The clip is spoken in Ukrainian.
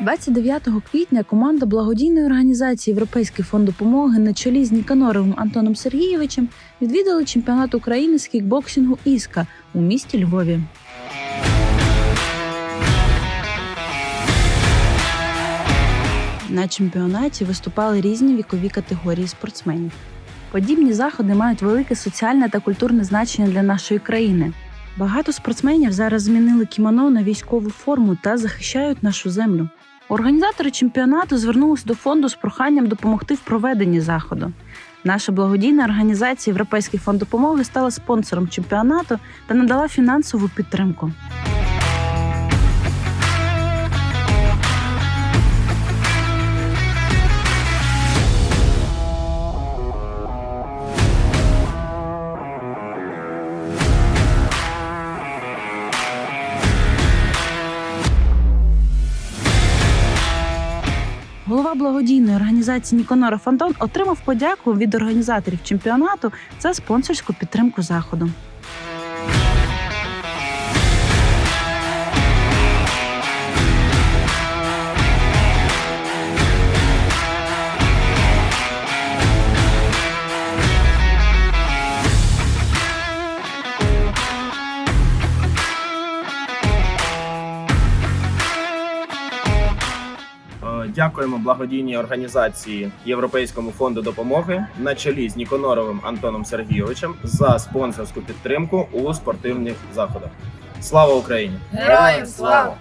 29 квітня команда благодійної організації Європейський фонд допомоги на чолі з Ніканоровим Антоном Сергійовичем відвідали чемпіонат України з кікбоксингу Іска у місті Львові. На чемпіонаті виступали різні вікові категорії спортсменів. Подібні заходи мають велике соціальне та культурне значення для нашої країни. Багато спортсменів зараз змінили кімоно на військову форму та захищають нашу землю. Організатори чемпіонату звернулися до фонду з проханням допомогти в проведенні заходу. Наша благодійна організація Європейський фонд допомоги стала спонсором чемпіонату та надала фінансову підтримку. Голова благодійної організації Ніконора Фонтон отримав подяку від організаторів чемпіонату за спонсорську підтримку заходу. Дякуємо благодійній організації Європейському фонду допомоги на чолі з Ніконоровим Антоном Сергійовичем за спонсорську підтримку у спортивних заходах. Слава Україні! Героям слава!